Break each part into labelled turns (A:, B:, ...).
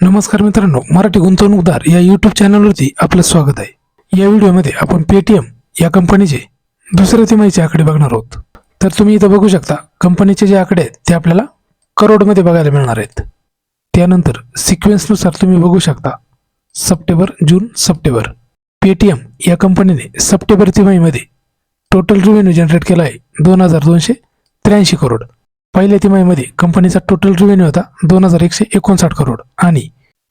A: नमस्कार मित्रांनो मराठी गुंतवणूकदार या यूट्यूब चॅनलवरती आपलं स्वागत आहे. या व्हिडिओमध्ये आपण पेटीएम या कंपनीचे दुसऱ्या तिमाहीचे आकडे बघणार आहोत. तर तुम्ही इथं बघू शकता कंपनीचे जे आकडे आहेत ते आपल्याला करोडमध्ये बघायला मिळणार आहेत. त्यानंतर सिक्वेन्सनुसार तुम्ही बघू शकता सप्टेंबर जून सप्टेंबर. पेटीएम या कंपनीने सप्टेंबर तिमाहीमध्ये टोटल रेव्हेन्यू जनरेट केला आहे दोन हजार दोनशे त्र्याऐंशी करोड. पहिल्या तिमाहीमध्ये कंपनीचा टोटल रेव्हेन्यू होता दोन हजार एकशे एकोणसाठ करोड आणि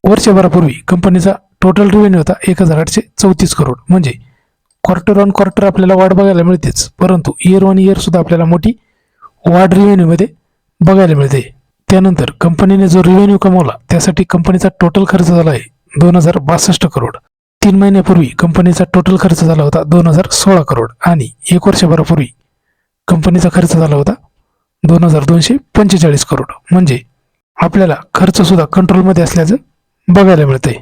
A: वर्षभरापूर्वी कंपनीचा टोटल रेव्हेन्यू होता एक हजार आठशे चौतीस करोड. म्हणजे क्वार्टर ऑन क्वार्टर आपल्याला वाढ बघायला मिळतेच. परंतु इयर ऑन इयर सुद्धा आपल्याला मोठी वाढ रेव्हेन्यूमध्ये बघायला मिळते. त्यानंतर कंपनीने जो रेव्हेन्यू कमवला त्यासाठी कंपनीचा टोटल खर्च झाला आहे दोन हजार बासष्ट करोड. तीन महिन्यापूर्वी कंपनीचा टोटल खर्च झाला होता दोन हजार सोळा करोड आणि एक वर्षभरापूर्वी कंपनीचा खर्च झाला होता दोन हजार दोनशे पंचेचाळीस करोड. म्हणजे आपल्याला खर्च सुद्धा कंट्रोलमध्ये असल्याचं बघायला मिळतंय.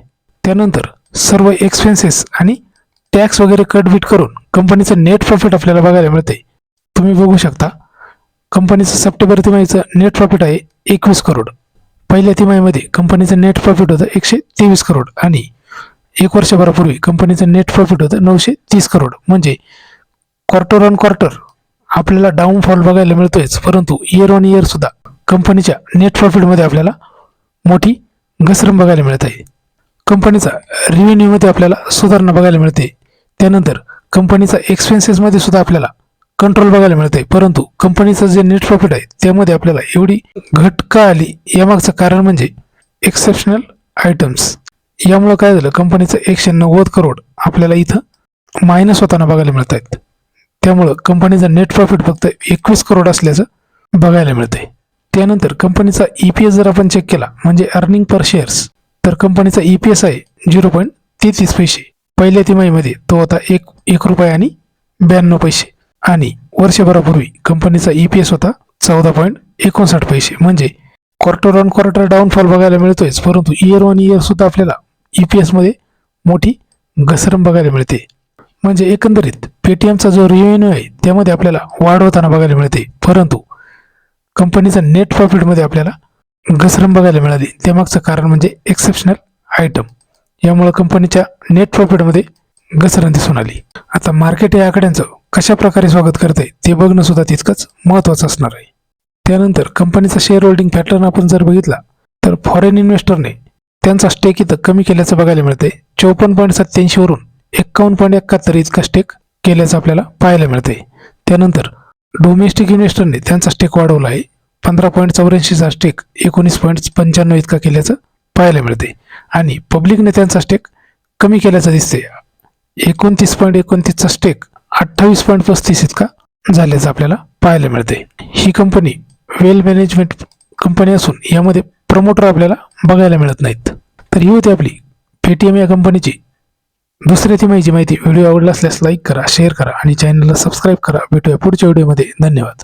A: त्यानंतर सर्व एक्सपेन्सेस आणि टॅक्स वगैरे कटबीट करून कंपनीचं नेट प्रॉफिट आपल्याला बघायला मिळतंय. तुम्ही बघू शकता कंपनीचं सप्टेंबर तिमाहीचं नेट प्रॉफिट आहे एकवीस करोड. पहिल्या तिमाहीमध्ये कंपनीचं नेट प्रॉफिट होतं एकशे तेवीस करोड आणि एक वर्षभरापूर्वी कंपनीचं नेट प्रॉफिट होतं नऊशे तीस करोड. म्हणजे क्वार्टर ऑन क्वार्टर आपल्याला डाऊनफॉल बघायला मिळतोयच परंतु इयर ऑन इयर सुद्धा कंपनीच्या नेट प्रॉफिटमध्ये आपल्याला मोठी घसरण बघायला मिळत आहे. कंपनीचा रेव्हेन्यूमध्ये आपल्याला सुधारणा बघायला मिळते. त्यानंतर कंपनीचा एक्सपेन्सेसमध्ये सुद्धा आपल्याला कंट्रोल बघायला मिळते. परंतु कंपनीचं जे नेट प्रॉफिट आहे त्यामध्ये आपल्याला एवढी घट का आली यामागचं कारण म्हणजे एक्सेप्शनल आयटम्स यामुळं काय झालं कंपनीचं एकशे नव्वद करोड आपल्याला इथं मायनस होताना बघायला मिळत आहेत त्यामुळं कंपनीचं नेट प्रॉफिट फक्त एकवीस करोड असल्याचं बघायला मिळते त्यानंतर कंपनीचा ई पी एस जर आपण चेक केला म्हणजे अर्निंग पर शेअर्स तर कंपनीचा ई पी एस आहे झिरो पॉईंट तेहतीस पैसे. पहिल्या तिमाहीमध्ये तो होता एक एक रुपये आणि ब्याण्णव पैसे. आणि वर्षभरापूर्वी कंपनीचा ई पी एस होता चौदा पॉईंट एकोणसाठ पैसे. म्हणजे क्वार्टर ऑन क्वार्टर डाऊनफॉल बघायला मिळतोयच परंतु इयर ऑन इयर सुद्धा आपल्याला ई पी एसमध्ये मोठी घसरण बघायला मिळते. म्हणजे एकंदरीत पेटीएमचा जो रेव्हेन्यू आहे त्यामध्ये आपल्याला वाढ होताना बघायला मिळते. परंतु कंपनीचा नेट प्रॉफिटमध्ये आपल्याला घसरण बघायला मिळाली. त्यामागचं कारण म्हणजे एक्सेप्शनल आयटम यामुळं कंपनीच्या नेट प्रॉफिटमध्ये घसरण दिसून आली. आता मार्केट या आकड्यांचं कशा प्रकारे स्वागत करते ते बघणं सुद्धा तितकंच महत्त्वाचं असणार आहे. त्यानंतर कंपनीचा शेअर होल्डिंग पॅटर्न आपण जर बघितला तर फॉरेन इन्व्हेस्टरने त्यांचा स्टेक इथं कमी केल्याचं बघायला मिळते चौपन्न पॉईंट सत्याऐंशीवरून एक्कावन्न पॉईंट एकाहत्तर इतका स्टेक केल्याचं आपल्याला पाहायला मिळते त्यानंतर डोमेस्टिक इन्व्हेस्टरने त्यांचा स्टेक वाढवला आहे. पंधरा पॉईंट चौऱ्याऐंशीचा स्टेक एकोणीस पॉईंट पंच्याण्णव इतका केल्याचं पाहायला मिळते आणि पब्लिकने त्यांचा स्टेक कमी केल्याचं दिसते एकोणतीस पॉईंट एकोणतीसचा स्टेक अठ्ठावीस पॉईंट पस्तीस इतका झाल्याचं आपल्याला पाहायला मिळते ही कंपनी वेल मॅनेजमेंट कंपनी असून यामध्ये प्रमोटर आपल्याला बघायला मिळत नाहीत. तर ही होती आपली पेटीएम या कंपनीची दुसऱ्या माहिती माहिती व्हिडिओ आवडला असल्यास लाईक करा शेअर करा आणि चॅनलला सबस्क्राईब करा. भेटूया पुढच्या व्हिडिओमध्ये. धन्यवाद.